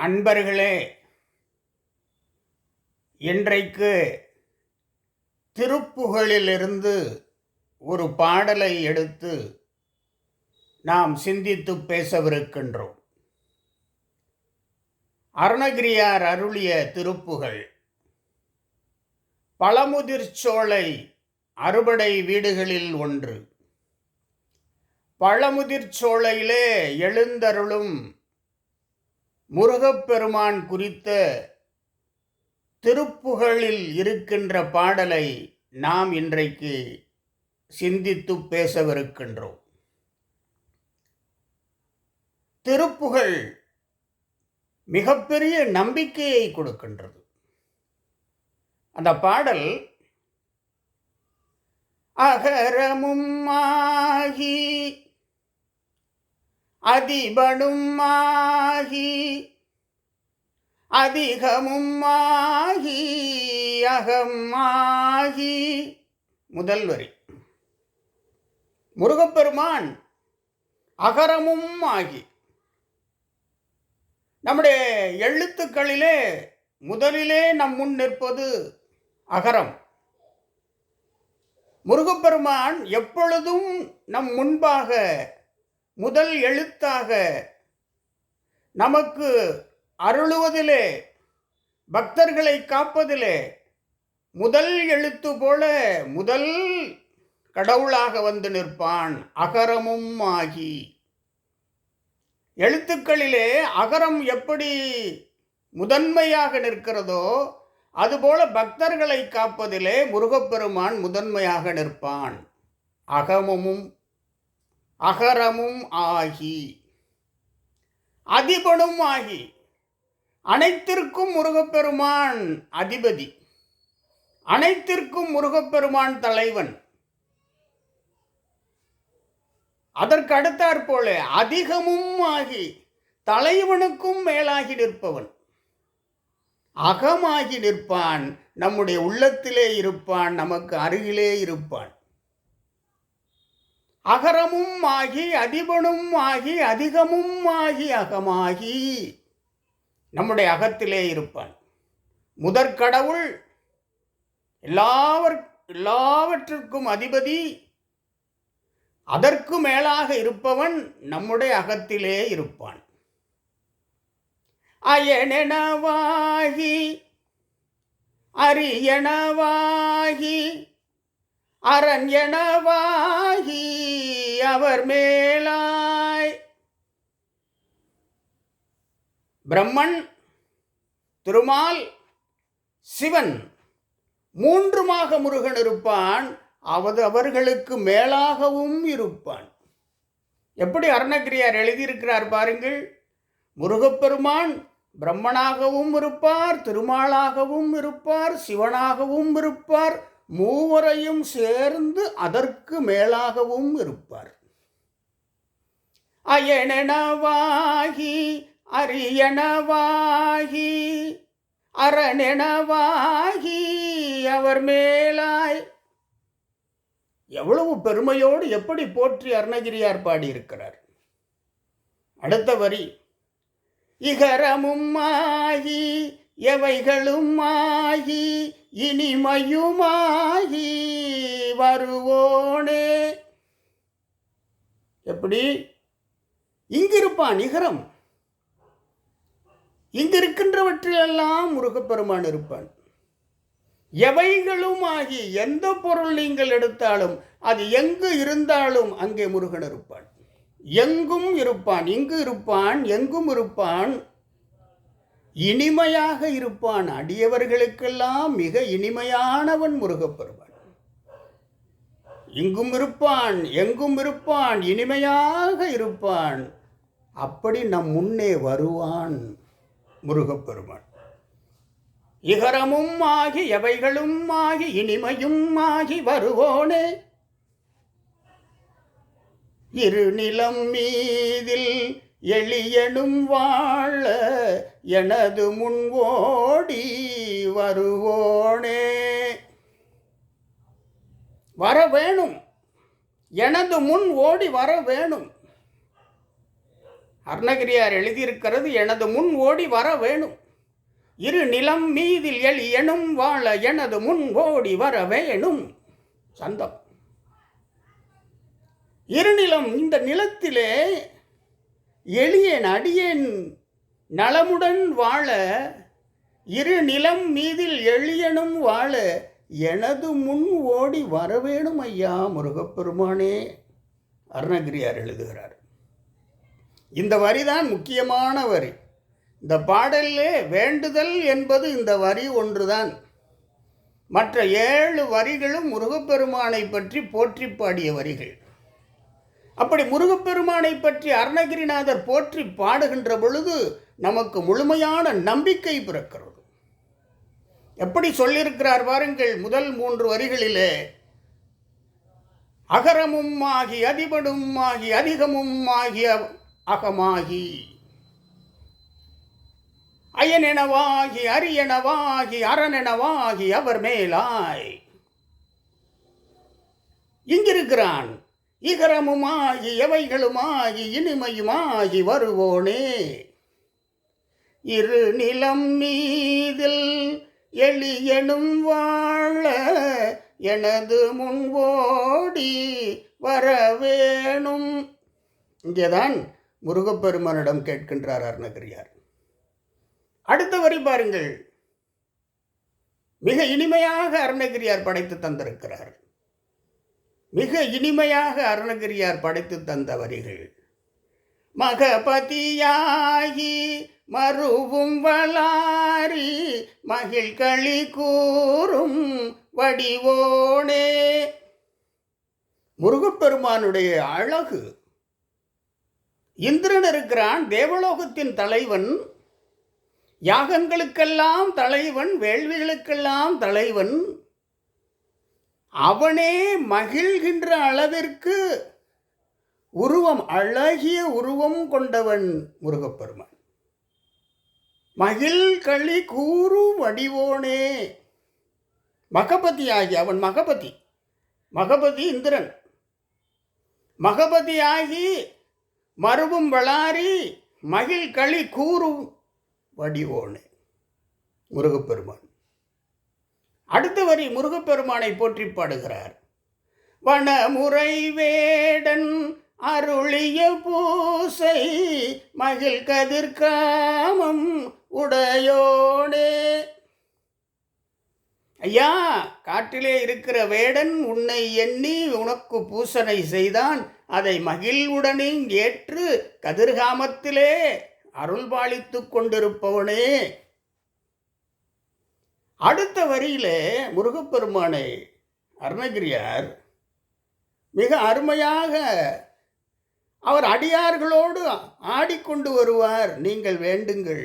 அன்பர்களே இன்றைக்கு திருப்புகழிலிருந்து ஒரு பாடலை எடுத்து நாம் சிந்தித்து பேசவிருக்கின்றோம். அருணகிரியார் அருளிய திருப்புகழ் பழமுதிர்ச்சோலை அறுபடை வீடுகளில் ஒன்று. பழமுதிர்ச்சோலையிலே எழுந்தருளும் முருகப்பெருமான் குறித்த திருப்புகழில் இருக்கின்ற பாடலை நாம் இன்றைக்கு சிந்தித்து பேசவிருக்கின்றோம். திருப்புகழ் மிகப்பெரிய நம்பிக்கையை கொடுக்கின்றது. அந்த பாடல் அகரமும் ஆகி அதிபனும் ஆகி அதிகமும் ஆகி அகம் ஆகி. முதல் வரி. முருகப்பெருமான் அகரமும் ஆகி. நம்முடைய எழுத்துக்களிலே முதலிலே நம் முன் நிற்பது அகரம். முருகப்பெருமான் எப்பொழுதும் நம் முன்பாக முதல் எழுத்தாக நமக்கு அருளுவதிலே பக்தர்களை காப்பதிலே முதல் எழுத்து போல முதல் கடவுளாக வந்து நிற்பான் அகரமும் ஆகி. எழுத்துக்களிலே அகரம் எப்படி முதன்மையாக நிற்கிறதோ அதுபோல பக்தர்களை காப்பதிலே முருகப்பெருமான் முதன்மையாக நிற்பான் அகமமும் அகரமும் ஆகி அதிபனும் ஆகி அனைத்திற்கும் முருகப்பெருமான் அதிபதி அனைத்திற்கும் முருகப்பெருமான் தலைவன். அதற்கு அடுத்தாற் போல அதிகமும் ஆகி தலைவனுக்கும் மேலாகி நிற்பவன். அகமாகி நிற்பான் நம்முடைய உள்ளத்திலே இருப்பான் நமக்கு அருகிலே இருப்பான். அகரமும் ஆகி அதிபனும் ஆகி அதிகமும் ஆகி அகமாகி. நம்முடைய அகத்திலே இருப்பான். முதற்கடவுள் எல்லாவர் எல்லாவற்றிற்கும் அதிபதி. அதற்கு மேலாக இருப்பவன் நம்முடைய அகத்திலே இருப்பான். அயனெனவாகி அரியனவாகி அரண்யனவாகி அவர் மேலாய். பிரம்மன் திருமால் சிவன் மூன்றுமாக முருகன் இருப்பான். அவது அவர்களுக்கு மேலாகவும் இருப்பான். எப்படி அருணகிரியார் எழுதியிருக்கிறார் பாருங்கள். முருகப்பெருமான் பிரம்மனாகவும் இருப்பார் திருமாலாகவும் இருப்பார் சிவனாகவும் இருப்பார். மூவரையும் சேர்ந்து அதற்கு மேலாகவும் இருப்பார். அயனெனவாகி அரியனவாகி அரணெனவாகி அவர் மேலாய். எவ்வளவு பெருமையோடு எப்படி போற்றி அருணகிரியார் பாடியிருக்கிறார். அடுத்த வரி இகரமும் ஆகி எவைகளும் ஆகி இனிமையுமாகி வருவோனே. எப்படி? இங்கிருப்பான் நிகரம். இங்கிருக்கின்றவற்றிலெல்லாம் முருகப்பெருமான் இருப்பான். எவைகளும் ஆகி எந்த பொருள் நீங்கள் எடுத்தாலும் அது எங்கு இருந்தாலும் அங்கே முருகன் இருப்பான். எங்கும் இருப்பான் இங்கு இருப்பான் எங்கும் இருப்பான் இனிமையாக இருப்பான். அடியவர்களுக்கெல்லாம் மிக இனிமையானவன் முருகப்பெருமான். இங்கும் இருப்பான் எங்கும் இருப்பான் இனிமையாக இருப்பான். அப்படி நம் முன்னே வருவான் முருகப்பெருமான். இகரமும் ஆகி எவைகளும் ஆகி இனிமையும் ஆகி வருவோனே. இருநிலம் மீதில் எளியனும் வாழ எனது முன் ஓடி வருவோனே. வர வேணும். எனது முன் ஓடி வர வேணும். அருணகிரியார் எழுதியிருக்கிறது எனது முன் ஓடி வர வேணும். இரு நிலம் மீதில் எளியனும் வாழ எனது முன் ஓடி வர வேணும். சந்தம். இருநிலம் இந்த நிலத்திலே எளியன் அடியேன் நலமுடன் வாழ இரு நிலம் மீதில் எளியனும் வாழ எனது முன் ஓடி வரவேணும் ஐயா முருகப்பெருமானே அருணகிரியார் எழுதுகிறார். இந்த வரிதான் முக்கியமான வரி. இந்த பாடலிலே வேண்டுதல் என்பது இந்த வரி ஒன்றுதான். மற்ற ஏழு வரிகளும் முருகப்பெருமானை பற்றி போற்றி பாடிய வரிகள். அப்படி முருகப்பெருமானை பற்றி அருணகிரிநாதர் போற்றி பாடுகின்ற பொழுது நமக்கு முழுமையான நம்பிக்கை பிறக்கிறது. எப்படி சொல்லியிருக்கிறார் வாருங்கள் முதல் மூன்று வரிகளிலே அகரமும் ஆகி அதிபடும் ஆகி அதிகமும் ஆகி அகமாகி. அயனெனவாகி அரியனவாகி அரணெனவாகி அவர் மேலாய். இங்கிருக்கிறான் இகரமுமாகி எவைகளுமாகி இனிமையுமாகி வருவோனே. இரு நிலம் மீதில் எளியனும் வாழ எனது முன்வோடி வரவேணும். இங்கேதான் முருகப்பெருமானிடம் கேட்கின்றார் அருணகிரியார். அடுத்த வரி பாருங்கள். மிக இனிமையாக அருணகிரியார் படைத்து தந்திருக்கிறார். மிக இனிமையாக அருணகிரியார் படைத்து தந்த வரிகள். மகபதியாகி மறுவும் வளாரி மகிழ் களி கூறும் வடிவோனே. முருகப்பெருமானுடைய அழகு. இந்திரன் இருக்கிறான் தேவலோகத்தின் தலைவன். யாகங்களுக்கெல்லாம் தலைவன் வேள்விகளுக்கெல்லாம் தலைவன். அவனே மகிழ்கின்ற அளவிற்கு உருவம் அழகிய உருவம் கொண்டவன் முருகப்பெருமான். மகிழ் களி கூறு வடிவோனே. மகபதி ஆகி அவன் மகபதி. மகபதி இந்திரன். மகபதி ஆகி மறுவும் வளாரி மகிழ் களி கூறும் வடிவோனே முருகப்பெருமான். அடுத்த வரி முருகப்பெருமானை போற்றி பாடுகிறார். வனமுறை வேடன் அருளிய பூசை மகிழ் கதிர்காமம் உடையோனே. ஐயா காட்டிலே இருக்கிற வேடன் உன்னை எண்ணி உனக்கு பூசனை செய்தான். அதை மகிழ்வுடனே ஏற்று கதிர்காமத்திலே அருள்பாலித்துக் கொண்டிருப்பவனே. அடுத்த வரியிலே முருகப்பெருமானை அருணகிரியார் மிக அருமையாக அவர் அடியார்களோடு ஆடிக்கொண்டு வருவார். நீங்கள் வேண்டுங்கள்.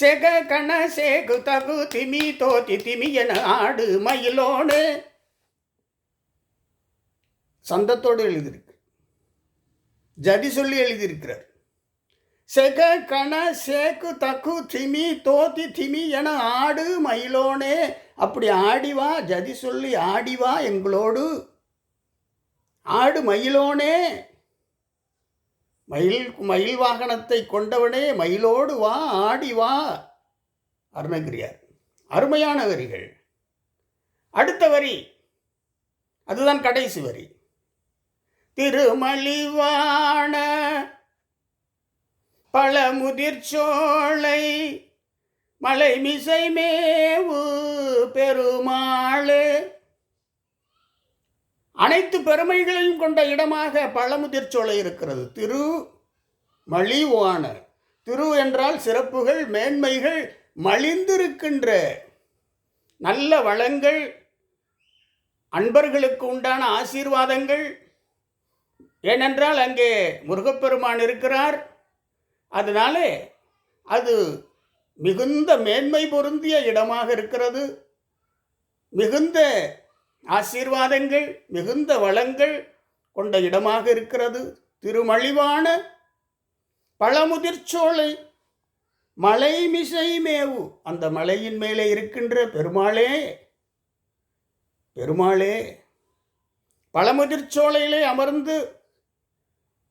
செக கண சேகு தகு திமி தோத்தி திமி என ஆடு மயிலோடு. சந்தத்தோடு எழுதியிருக்கு. ஜதி சொல்லி எழுதியிருக்கிறார். செக கண சேக்கு தக்கு திமி தோத்தி திமி என ஆடு மயிலோனே. அப்படி ஆடிவா ஜதி சொல்லி ஆடிவா எங்களோடு. ஆடு மயிலோனே. மயில் மயில் வாகனத்தை கொண்டவனே மயிலோடு வா ஆடி வா. அருணகிரியார். அருமையான வரிகள். அடுத்த வரி. அதுதான் கடைசி வரி. திருமலிவான பழமுதிர்ச்சோளை மலை மிசை மேவு பெருமாளே. அனைத்து பெருமைகளையும் கொண்ட இடமாக பழமுதிர்ச்சோலை இருக்கிறது. திரு மலிவான. திரு என்றால் சிறப்புகள் மேன்மைகள் மலிந்திருக்கின்ற நல்ல வளங்கள் அன்பர்களுக்கு உண்டான ஆசீர்வாதங்கள். ஏனென்றால் அங்கே முருகப்பெருமான் இருக்கிறார். அதனாலே அது மிகுந்த மேன்மை பொருந்திய இடமாக இருக்கிறது. மிகுந்த ஆசீர்வாதங்கள் மிகுந்த வளங்கள் கொண்ட இடமாக இருக்கிறது. திருமழிவான பழமுதிர்ச்சோலை மலை மிசை மேவு அந்த மலையின் மேலே இருக்கின்ற பெருமாளே பெருமாளே பழமுதிர்ச்சோலையிலே அமர்ந்து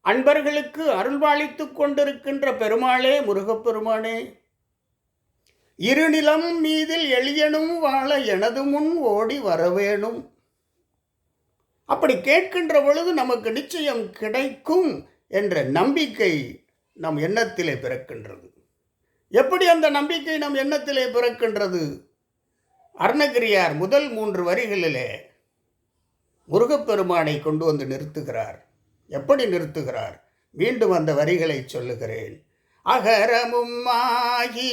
அன்பர்களுக்கு அருள்வாளித்து கொண்டிருக்கின்ற பெருமாளே முருகப்பெருமானே. இருநிலம் மீதில் எளியனும் வாழ எனது முன் ஓடி வரவேணும். அப்படி கேட்கின்ற பொழுது நமக்கு நிச்சயம் கிடைக்கும் என்ற நம்பிக்கை நம் எண்ணத்திலே பிறக்கின்றது. எப்படி அந்த நம்பிக்கை நம் எண்ணத்திலே பிறக்கின்றது? அருணகிரியார் முதல் மூன்று வரிகளிலே முருகப்பெருமானை கொண்டு வந்து நிறுத்துகிறார். எப்படி நிறுத்துகிறார்? மீண்டும் அந்த வரிகளை சொல்லுகிறேன். அகரமும் ஆகி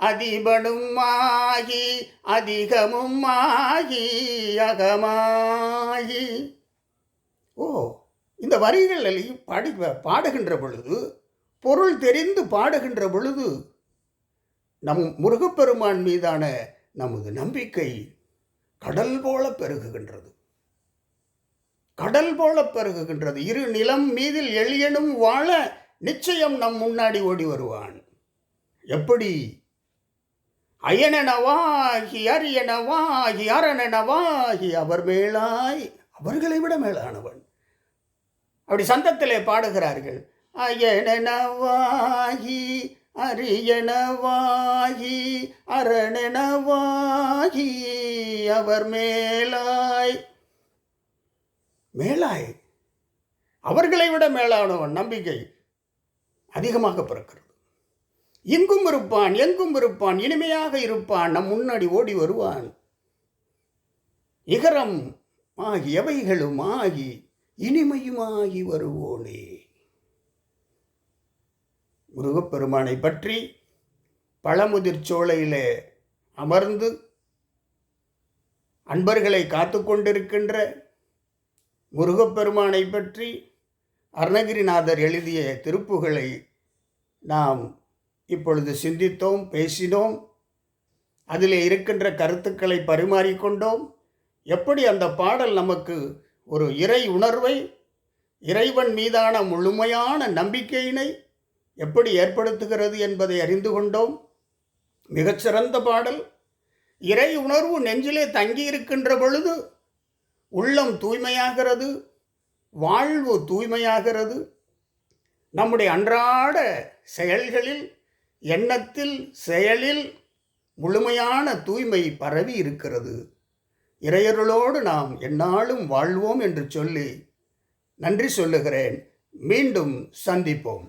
அதிபனும் ஆகி அதிகமும் ஆகி அகமாகி ஓ இந்த வரிகளையும் பாடி பாடுகின்ற பொழுது பொருள் தெரிந்து பாடுகின்ற பொழுது நம் முருகப்பெருமான் மீதான நமது நம்பிக்கை கடல் போல பெருகுகின்றது. கடல் போல பெருகுகின்றது. இரு நிலம் மீதில் எளியனும் வாழ நிச்சயம் நம் முன்னாடி ஓடி வருவான். எப்படி? அயனனவாகி அரியனவாகி அரணனவாகி அவர் மேலாய் அவர்களை விட மேலானவன். அப்படி சந்தத்திலே பாடுகிறார்கள். அயனனவாகி அரியனவாகி அரணனவாகி அவர் மேலாய் மேலாய். அவர்களை விட மேலானவன் நம்பிக்கை அதிகமாக பிறக்கிறது. எங்கும் இருப்பான் எங்கும் இருப்பான் இனிமையாக இருப்பான் நம் முன்னாடி ஓடி வருவான். இகரம் ஆகி எவைகளும் ஆகி இனிமையுமாகி வருவோனே. முருகப்பெருமானை பற்றி பழமுதிர் சோலையிலே அமர்ந்து அன்பர்களை காத்து கொண்டிருக்கின்ற முருகப்பெருமானை பற்றி அருணகிரிநாதர் எழுதிய திருப்புகளை நாம் இப்பொழுது சிந்தித்தோம் பேசினோம். அதில் இருக்கின்ற கருத்துக்களை பரிமாறிக்கொண்டோம். எப்படி அந்த பாடல் நமக்கு ஒரு இறை உணர்வை இறைவன் மீதான முழுமையான நம்பிக்கையினை எப்படி ஏற்படுத்துகிறது என்பதை அறிந்து கொண்டோம். மிகச்சிறந்த பாடல். இறை உணர்வு நெஞ்சிலே தங்கி இருக்கின்ற பொழுது உள்ளம் தூய்மையாகிறது வாழ்வு தூய்மையாகிறது. நம்முடைய அன்றாட செயல்களில் எண்ணத்தில் செயலில் முழுமையான தூய்மை பரவி இருக்கிறது. இறையருளோடு நாம் எந்நாளும் வாழ்வோம் என்று சொல்லி நன்றி சொல்லுகிறேன். மீண்டும் சந்திப்போம்.